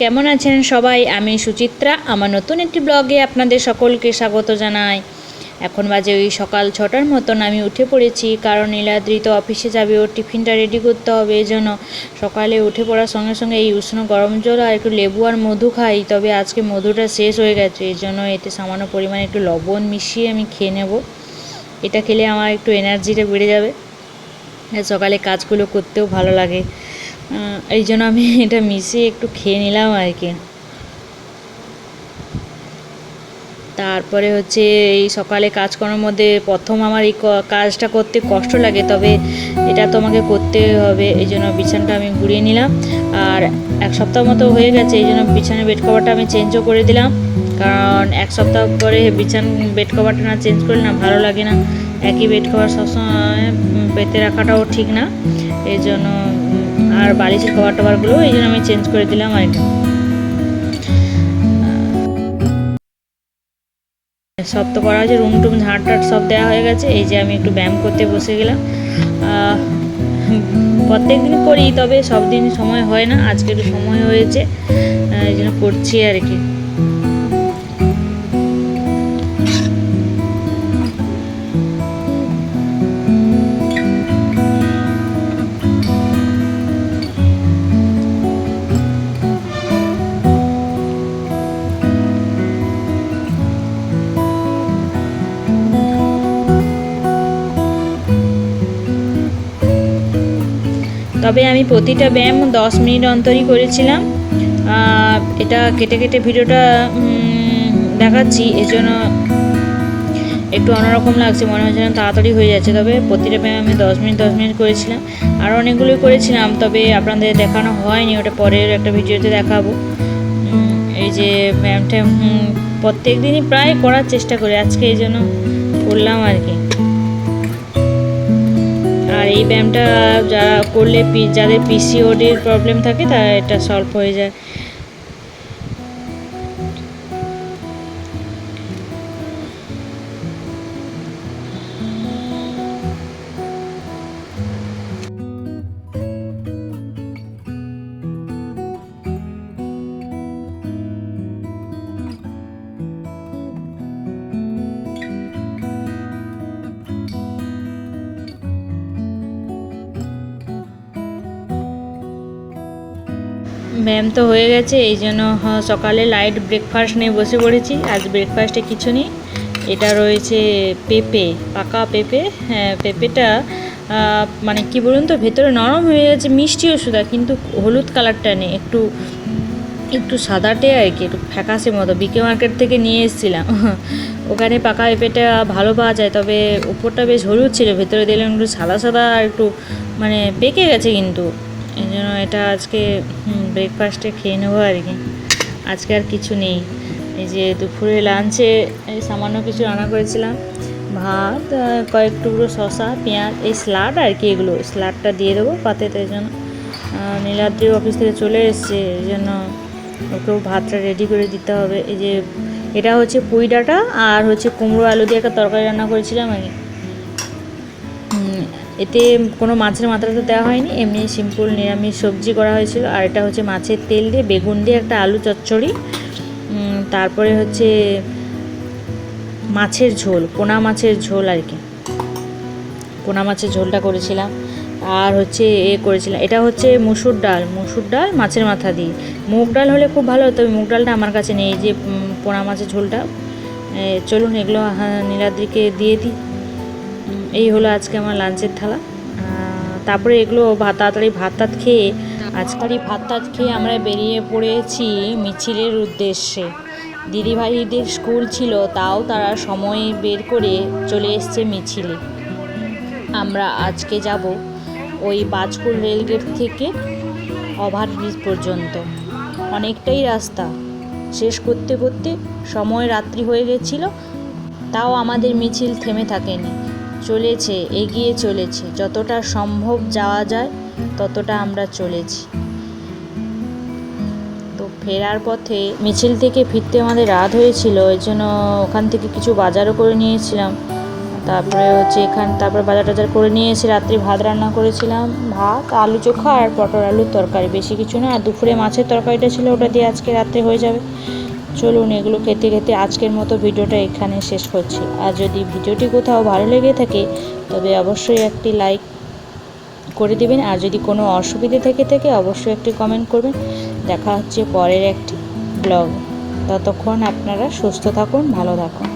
কেমন আছেন সবাই? আমি সুচিত্রা। আমার নতুন একটি ব্লগে আপনাদের সকলকে স্বাগত জানাই। এখন বাজে ওই সকাল ছটার মতন আমি উঠে পড়েছি, কারণ নীলাদ্রি তো অফিসে যাবে, ওর টিফিনটা রেডি করতে হবে এই জন্য। সকালে উঠে পড়ার সঙ্গে সঙ্গে এই উষ্ণ গরম জল আর একটু লেবু আর মধু খাই, তবে আজকে মধুটা শেষ হয়ে গেছে, এই জন্য এতে সামান্য পরিমাণে একটু লবণ মিশিয়ে আমি খেয়ে নেব। এটা খেলে আমার একটু এনার্জিটা বেড়ে যাবে। সকালে কাজগুলো করতেও ভালো লাগে। এই জন্য আমি এটা মিশিয়ে একটু খেয়ে নিলাম আর কি। তারপরে হচ্ছে এই সকালে কাজকর্মের মধ্যে প্রথম আমার এই কাজটা করতে কষ্ট লাগে, তবে এটা তো আমাকে করতে হবে, এই জন্য বিছানাটা আমি ঘুরিয়ে নিলাম। আর এক সপ্তাহ মতো হয়ে গেছে, এই জন্য বিছানার বেড কভারটা আমি চেঞ্জও করে দিলাম। কারণ এক সপ্তাহ পরে বিছান বেড কভারটা না চেঞ্জ করলে না ভালো লাগে না। একই বেড কভার সবসময় পেতে রাখাটাও ঠিক না। এই জন্য আর বালিশের কভার টভারগুলো এই জন্য আমি চেঞ্জ করে দিলাম আর সব তো করা হয়েছে রুম টুম ঝাঁট টাট সব দেওয়া হয়ে গেছে, এই যে আমি একটু ব্যায়াম করতে বসে গেলাম। প্রত্যেক দিন করি, তবে সব দিন সময় হয় না, আজকে একটু সময় হয়েছে এই জন্য করছি আর কি। তবে আমি প্রতিটা ব্যায়াম দশ মিনিট অন্তরই করেছিলাম। এটা কেটে কেটে ভিডিওটা দেখাচ্ছি, এজন্য একটু অন্যরকম লাগছে, মনে হচ্ছে যেন তাড়াতাড়ি হয়ে যাচ্ছে, তবে প্রতিটা ব্যায়াম আমি দশ মিনিট দশ মিনিট করেছিলাম। আরও অনেকগুলোই করেছিলাম, তবে আপনাদের দেখানো হয়নি, ওটা পরের একটা ভিডিওতে দেখাবো। এই যে ব্যায়ামটা প্রত্যেক দিনই প্রায় করার চেষ্টা করি, আজকে এই জন্য করলাম আর কি। আর এই ব্যায়ামটা যারা করলে যাদের পিসিওডির প্রবলেম থাকে তা এটা সলভ হয়ে যায়। ব্যায়াম তো হয়ে গেছে, এই জন্য সকালে লাইট ব্রেকফাস্ট নিয়ে বসে পড়েছি। আজ ব্রেকফাস্টে কিছু নেই। এটা রয়েছে পেঁপে, পাকা পেঁপে। হ্যাঁ পেঁপেটা মানে কি বলুন তো, ভেতরে নরম হয়ে গেছে মিষ্টিও সুদা কিন্তু হলুদ কালারটা নেই। একটু একটু সাদাটে আর কি, একটু ফ্যাকাসে মতো। বিকে মার্কেট থেকে নিয়ে এসেছিলাম। ওখানে পাকা পেঁপেটা ভালো পাওয়া যায়, তবে উপরটা বেশ হলুদ ছিল, ভেতরে দিলাম একটু সাদা সাদা একটু মানে পেকে গেছে কিন্তু। এই জন্য এটা আজকে ব্রেকফাস্টে খেয়ে নেব আর কি। আজকে আর কিছু নেই। এই যে দুপুরে লাঞ্চে সামান্য কিছু রান্না করেছিলাম। ভাত কয়েক টুকরো শশা পেঁয়াজ এই স্লাড আর কি এগুলো। স্লাডটা দিয়ে দেবো পাতে এই জন্য। নীলাদ্রি অফিস থেকে চলে এসছে এই জন্য ওকেও ভাতটা রেডি করে দিতে হবে। এই যে এটা হচ্ছে পুঁই ডাঁটা আর হচ্ছে কুমড়ো আলু দিয়ে একটা তরকারি রান্না করেছিলাম হুম, এতে কোনো মাছের মাথাটা দেওয়া হয়নি এমনি সিম্পল নিরামিষ সবজি করা হয়েছিল। আর এটা হচ্ছে মাছের তেল দিয়ে বেগুন দিয়ে একটা আলু চচ্চড়ি। তারপরে হচ্ছে মাছের ঝোল পোনা মাছের ঝোল আর কি। পোনা মাছের ঝোলটা করেছিলাম। আর হচ্ছে এ করেছিলাম এটা হচ্ছে মুসুর ডাল। মুসুর ডাল মাছের মাথা দিয়ে। মুগ ডাল হলে খুব ভালো হতো মুগ ডালটা আমার কাছে নেই যে পোনা মাছের ঝোলটা। চলুন এগুলো হ্যাঁ, নীলাদ্রিকে দিয়ে দিই। এই হলো আজকে আমার লাঞ্চের থালা। তারপরে এগুলো ভাত, তাড়াতাড়ি ভাত টাত খেয়ে আজকালই ভাত টাত খেয়ে আমরা বেরিয়ে পড়েছি মিছিলের উদ্দেশ্যে। দিদিভাইদের স্কুল ছিল, তাও তারা সময় বের করে চলে এসছে মিছিলে। আমরা আজকে যাব ওই বাজপুর রেলগেট থেকে ওভারব্রিজ পর্যন্ত। অনেকটাই রাস্তা। শেষ করতে করতে সময় রাত্রি হয়ে গেছিল, তাও আমাদের মিছিল থেমে থাকেনি। চলেছে, এগিয়ে চলেছে। যতটা সম্ভব যাওয়া যায়, ততটা আমরা চলেছি। তো ফেরার পথে মিছিল থেকে ফিরতে আমাদের রাত হয়েছিল, ওই জন্য ওখান থেকে কিছু বাজারও করে নিয়েছিলাম। তারপরে হচ্ছে এখানে, তারপরে বাজার টাজার করে নিয়ে এসে রাত্রি ভাত রান্না করেছিলাম। ভাত, আলু চোখা আর পটল আলুর তরকারি। বেশি কিছু না, আর দুপুরে মাছের তরকারিটা ছিল, ওটা দিয়ে আজকে রাত্রে হয়ে যাবে। চলুন এগুলো খেতে খেতে আজকের মতো ভিডিওটা এখানে শেষ করছি। আর যদি ভিডিওটি কোথাও ভালো লেগে থাকে, তবে অবশ্যই একটি লাইক করে দেবেন। আর যদি কোনো অসুবিধে থেকে থাকে, অবশ্যই একটি কমেন্ট করবেন। দেখা হচ্ছে পরের একটি ব্লগ। ততক্ষণ আপনারা সুস্থ থাকুন, ভালো থাকুন।